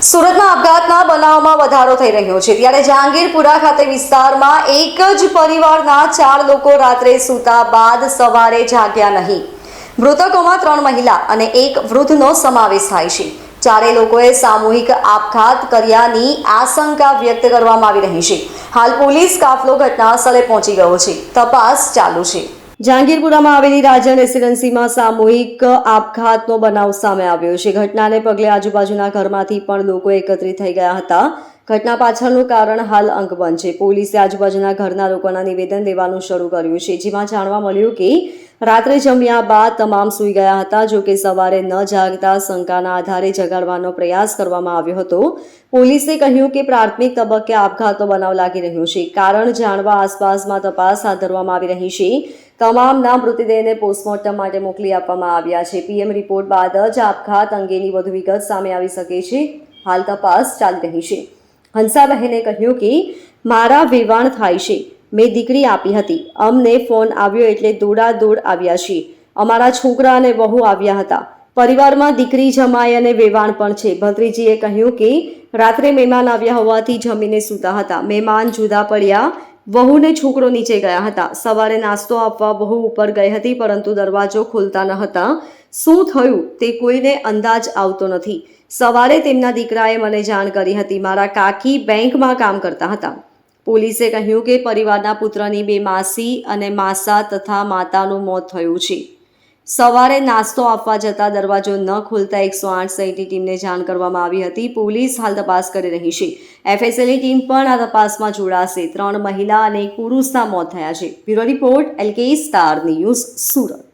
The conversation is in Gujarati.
સુરતમાં આપઘાતના બનાવમાં વધારો થઈ રહ્યો છે. ત્યારે જહાંગીરપુરા ખાતે વિસ્તારમાં એક જ પરિવારના ચાર લોકો રાત્રે સૂતા બાદ સવારે જાગ્યા નહીં. મૃતકોમાં ત્રણ મહિલા અને એક વૃદ્ધનો સમાવેશ થાય છે. ચારે લોકોએ સામૂહિક આપઘાત કર્યાની આશંકા વ્યક્ત કરવામાં આવી રહી છે. હાલ પોલીસ કાફલો ઘટના સ્થળે પહોંચી ગયો છે. તપાસ ચાલુ છે. જહાંગીરપુરામાં આવેલી રાજન રેસિડેન્સીમાં સામૂહિક આપઘાતનો બનાવ સામે આવ્યો છે. ઘટનાને પગલે આજુબાજુના ઘરમાંથી પણ લોકો એકત્રિત થઈ ગયા હતા. ઘટના પાછળનું કારણ હાલ અંકબંધ છે. પોલીસે આજુબાજુના ઘરના લોકોના નિવેદન લેવાનું શરૂ કર્યું છે. જેમાં જાણવા મળ્યું કે રાત્રે જમ્યા બાદ તમામ સૂઈ ગયા હતા, જો કે સવારે ન જાગતા શંકાના આધારે જગાડવાનો પ્રયાસ કરવામાં આવ્યો હતો. પોલીસે કહ્યું કે પ્રાથમિક તબક્કે આપઘાતો બનાવ લાગી રહ્યો છે. કારણ જાણવા આસપાસમાં તપાસ હાથ ધરવામાં આવી રહી છે. તમામના મૃતદેહને પોસ્ટમોર્ટમ માટે મોકલી આપવામાં આવ્યા છે. પીએમ રિપોર્ટ બાદ જ આપઘાત અંગેની વધુ વિગત સામે આવી શકે છે. હાલ તપાસ ચાલી રહી છે. હંસાબહેને કહ્યું કે મારા વેવાણ થાય છે. મેં દીકરી આપી હતી. અમને ફોન આવ્યો એટલે દોડાદોડ આવ્યા છીએ. અમારા છોકરા અને વહુ આવ્યા હતા. પરિવારમાં દીકરી જમાઈ અને વેવાણ પણ છે. ભત્રીજીએ કહ્યું કે, રાત્રે મહેમાન આવ્યા હોવાથી જમીને સૂતા હતા. મહેમાન જુદા પડ્યા. વહુને છોકરો નીચે ગયા હતા. સવારે નાસ્તો આપવા વહુ ઉપર ગઈ હતી, પરંતુ દરવાજો ખોલતા ન હતા. શું થયું? તે કોઈને અંદાજ આવતો નથી. સવારે તેમના દીકરાએ મને જાણ કરી હતી. મારા કાકી બેંકમાં કામ કરતા હતા. પોલીસે કહ્યું કે પરિવારના પુત્રની બે માસી અને માસા તથા માતાનું મોત થયું છે. સવારે નાસ્તો આપવા જતા દરવાજો ન ખોલતા એકસો આઠ સહિતની ટીમને જાણ કરવામાં આવી હતી. પોલીસ હાલ તપાસ કરી રહી છે. એફએસએલની ટીમ પણ આ તપાસમાં જોડાશે. ત્રણ મહિલા અને એક પુરુષના મોત થયા છે. Bureau report, LK star news Surat.